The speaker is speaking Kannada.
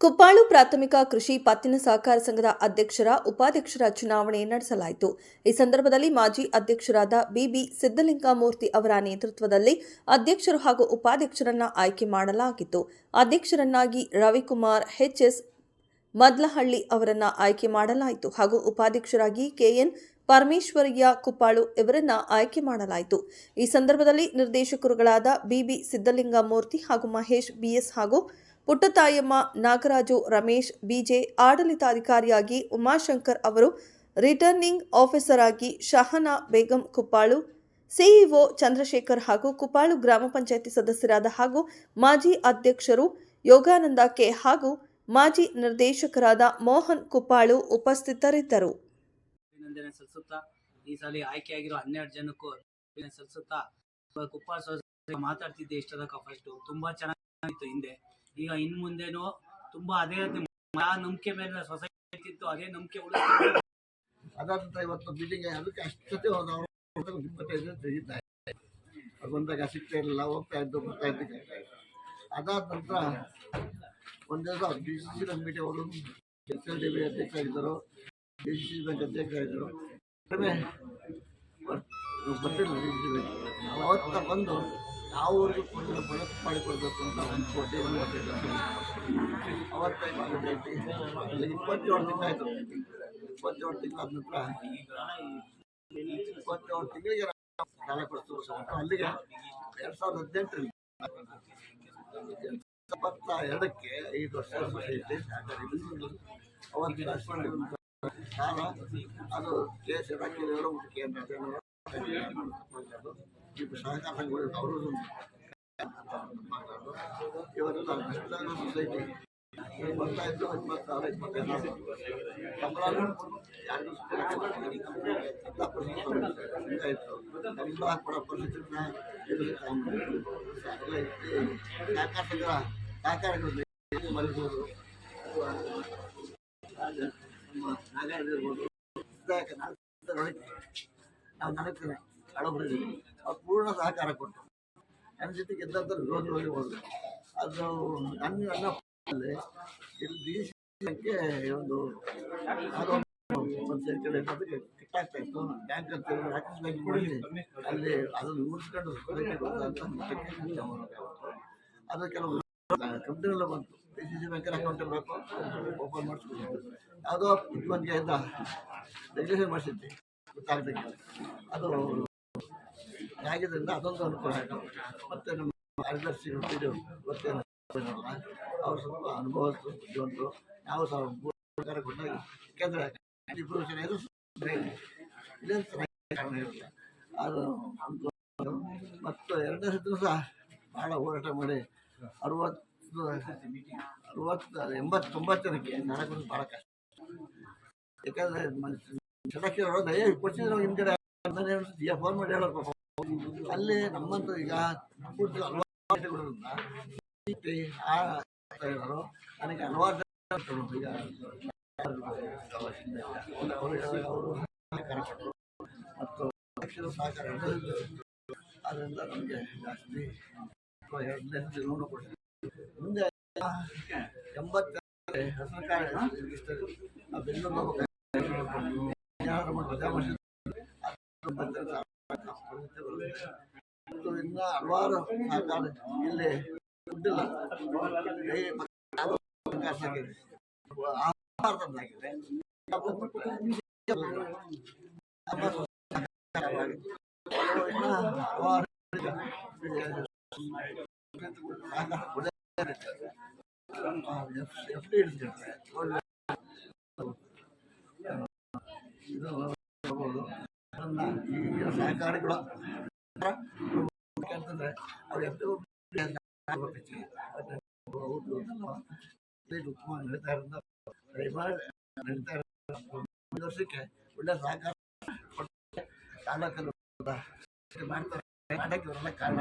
ಕುಪ್ಪಾಳು ಪ್ರಾಥಮಿಕ ಕೃಷಿ ಪತ್ತಿನ ಸಹಕಾರ ಸಂಘದ ಅಧ್ಯಕ್ಷರ, ಉಪಾಧ್ಯಕ್ಷರ ಚುನಾವಣೆ ನಡೆಸಲಾಯಿತು. ಈ ಸಂದರ್ಭದಲ್ಲಿ ಮಾಜಿ ಅಧ್ಯಕ್ಷರಾದ ಬಿಬಿ ಸಿದ್ದಲಿಂಗಮೂರ್ತಿ ಅವರ ನೇತೃತ್ವದಲ್ಲಿ ಅಧ್ಯಕ್ಷರು ಹಾಗೂ ಉಪಾಧ್ಯಕ್ಷರನ್ನ ಆಯ್ಕೆ ಮಾಡಲಾಗಿತ್ತು. ಅಧ್ಯಕ್ಷರನ್ನಾಗಿ ರವಿಕುಮಾರ್ ಎಚ್ಎಸ್ ಮದ್ಲಹಳ್ಳಿ ಅವರನ್ನ ಆಯ್ಕೆ ಮಾಡಲಾಯಿತು ಹಾಗೂ ಉಪಾಧ್ಯಕ್ಷರಾಗಿ ಕೆಎನ್ ಪರಮೇಶ್ವರಯ್ಯ ಕುಪ್ಪಾಳು ಇವರನ್ನ ಆಯ್ಕೆ ಮಾಡಲಾಯಿತು. ಈ ಸಂದರ್ಭದಲ್ಲಿ ನಿರ್ದೇಶಕರುಗಳಾದ ಬಿಬಿ ಸಿದ್ದಲಿಂಗಮೂರ್ತಿ ಹಾಗೂ ಮಹೇಶ್ ಬಿಎಸ್ ಹಾಗೂ ಪುಟ್ಟತಾಯಮ್ಮ ನಾಗರಾಜು ರಮೇಶ್, ಬಿಜೆ ಆಡಳಿತಾಧಿಕಾರಿಯಾಗಿ ಉಮಾಶಂಕರ್ ಅವರು ರಿಟರ್ನಿಂಗ್ ಆಫೀಸರ್ ಆಗಿ ಶಹನಾ ಬೇಗಂ ಕುಪ್ಪಾಳು, ಸಿಇಒ ಚಂದ್ರಶೇಖರ್ ಹಾಗೂ ಕುಪ್ಪಾಳು ಗ್ರಾಮ ಪಂಚಾಯಿತಿ ಸದಸ್ಯರಾದ ಹಾಗೂ ಮಾಜಿ ಅಧ್ಯಕ್ಷರು ಯೋಗಾನಂದ ಕೆ ಹಾಗೂ ಮಾಜಿ ನಿರ್ದೇಶಕರಾದ ಮೋಹನ್ ಕುಪ್ಪಾಳು ಉಪಸ್ಥಿತರಿದ್ದರು. ಈ ಸಲ ಹನ್ನೆರಡು ಜನಕ್ಕೂ ಕುಪ್ಪಾಳ ಮಾತಾಡ್ತಿದ್ದೆ ಇಷ್ಟದಕ್ಕ ಫಸ್ಟ್ ತುಂಬಾ ಚೆನ್ನಾಗಿತ್ತು ಹಿಂದೆ. ಈಗ ಇನ್ ಮುಂದೆನೂ ತುಂಬಾ ಅದೇ ನಂಬಿಕೆ ಮೇಲೆ ಸೊಸೈಟಿ ಇತ್ತು, ಅದೇ ನಂಬಿಕೆ ಉಳಿಸ್ಕೊಂಡು ಇವತ್ತು ಮೀಟಿಂಗ್ ಅದಕ್ಕೆ ಇಪ್ಪತ್ತೈದು ತೆಗಿತಾ ಸಿಗ್ತಾ ಇರಲಿಲ್ಲ, ಹೋಗ್ತಾ ಇದ್ದು ಬರ್ತಾ. ಅದಾದ ನಂತರ ಒಂದು D C C bank meeting ಅವರು ಎಸ್ ಎಲ್ ಡಿ ಬಿ ಅಧ್ಯಕ್ಷರಾಗಿದ್ದರು ಡಿ ಸಿ ಸಿ ಬ್ಯಾಂಕ್ ಅಧ್ಯಕ್ಷರಾಗಿದ್ದರು ಕಡಿಮೆ ಬರ್ತಿರಲಿಲ್ಲ ಡಿ ಬಂದು ಯಾವ ಊರಿಗೂ ಕೊಡಲು ಬಳಕೆ ಮಾಡಿಕೊಡ್ಬೇಕು ಅಂತ ಒಂದು ಕೋಟಿ ಒಂದು ಅವತ್ತೇ ಇಪ್ಪತ್ತೇಳು ತಿಂಗಳಾಯ್ತು ಇಪ್ಪತ್ತೇಳು ತಿಂಗಳ ನಂತರ ಇಪ್ಪತ್ತೇಳು ತಿಂಗಳಿಗೆ ಸಾಲ ಕೊಡ್ತು ಅಲ್ಲಿಗೆ ಎರಡು ಸಾವಿರದ ಹದಿನೆಂಟರಲ್ಲಿ ಇಪ್ಪತ್ತ ಎರಡಕ್ಕೆ ಐದು ವರ್ಷ ಸೊಸೈಟಿ ಅವತ್ತಿನ ಸಾಲ ಅದು ಕೆ ರಾಜ್ಯದವರು ಮತ್ತು ಕೇಂದ್ರ ಈಗ ಸಹಕಾರ ಸಂಘಗಳು ಅವರು ಮಾತಾಡೋದು ಇವರೆಲ್ಲ ನಷ್ಟದಾನ ಸೊಸೈಟಿ ಬರ್ತಾ ಇದ್ದು ಹದಿಮೂರು ಸಾವಿರ ಇಪ್ಪತ್ತೈದು ಸಂಬಳ ಯಾರಿಗೂ ಆಯಿತು ಸಂಬಳ ಕೊಡೋ ಪರಿಸ್ಥಿತಿನ ಸಹಕಾರ ಸಂಘ ಸಹಕಾರಗಳು ಮರಿಬೋದು ನಾಗಾರ್ಜುನ ಇರ್ಬೋದು ನಾವು ನನಗ್ತೇನೆ ಹಳಬರಿದ್ದೀವಿ ಅವ್ರು ಪೂರ್ಣ ಸಹಕಾರ ಕೊಟ್ಟರು. ನನ್ನ ಜೊತೆ ಗೆದ್ದಂಥ ವಿರೋಧವಾಗಿ ಹೋದ್ರು ಅದು ನನ್ನ ನನ್ನ ಇದು ಬ್ಯಾಂಕ್ಗೆ ಒಂದು ಒಂದು ಅದಕ್ಕೆ ಕಿಟ್ಟಾಗ್ತಾ ಇತ್ತು. ಬ್ಯಾಂಕ್ ಅಂತ ಮಾಡಿ ಅಲ್ಲಿ ಅದನ್ನು ಅಂತ ಅದು ಕೆಲವು ಕಂಪ್ನಿಯೆಲ್ಲ ಬಂತು. ಡಿ ಸಿ ಸಿ ಬ್ಯಾಂಕಲ್ಲಿ ಅಕೌಂಟ್ ಇರಬೇಕು. ಓಪನ್ ಮಾಡಿಸ್ಕೊಂಡು ಯಾವುದೋ ಅಂತ ರೆಗ್ಯುಲೇಷನ್ ಮಾಡಿಸಿದ್ದೆ ಗೊತ್ತಾಗಬೇಕು ಅದು ಆಗಿದ್ದರಿಂದ ಅದೊಂದು ಅನುಕೂಲ ಆಯಿತು ಮತ್ತು ನಮ್ಮ ಕಾರ್ಯದರ್ಶಿಗಳು ಇದು ಗೊತ್ತೇನು ಅವರು ಸ್ವಲ್ಪ ಅನುಭವ ಬುದ್ಧಿವಂತರು ನಾವು ಸಹ ಕೊಟ್ಟಾಗ ಯಾಕೆಂದರೆ ಇಬ್ಬರು ಇದು. ಇದೇನು ಚೆನ್ನಾಗಿ ಕಾರಣ ಇರುತ್ತೆ ಅದು ಮತ್ತು ಎರಡನೇ ದಿವಸ ಸಹ ಭಾಳ ಹೋರಾಟ ಮಾಡಿ ಅರವತ್ತು ಅರವತ್ತು ಎಂಬತ್ತು ತೊಂಬತ್ತು ಜನಕ್ಕೆ ನಾಲ್ಕು ಭಾಳ ಕಷ್ಟ. ಯಾಕಂದರೆ ಕೊಟ್ಟಿದ್ರು ಕೊಡ್ತಿದ್ರು ಹಿಂದ್ಗಡೆ ಈಗ ಫೋನ್ ಮಾಡಿ ಹೇಳೋರು ಅಲ್ಲಿ ನಮ್ಮಂತ ಈಗ ಇರೋರು ನನಗೆ ಹಲವಾರು ಈಗ ಅವರು ಮತ್ತು ಸಹಕಾರ ಅದರಿಂದ ನಮಗೆ ಜಾಸ್ತಿ ಲೋನು ಕೊಡ್ತೀವಿ. ಮುಂದೆ ಎಂಬತ್ತ ಹೆಸರು ಕಾರ್ಯ ಬೆಂಗಳೂರು ಮತ್ತು ಇನ್ನು ಹಲವಾರು ಇಲ್ಲಿ ಯಾವ್ದೋ ಅವಕಾಶ ಆಗಿದೆ. ಇದು ಈಗಿನ ಸಹಕಾರಿಗಳು ಅಂತಂದ್ರೆ ಅವ್ರು ಎಷ್ಟೋ ಉತ್ತಮ ನಡೀತಾ ಇರೋದ್ರಿಂದ ದಯಮಾಡಿ ಒಂದು ವರ್ಷಕ್ಕೆ ಒಳ್ಳೆ ಸಹಕಾರ ಮಾಡ್ತಾರೆ. ಕಾರಣ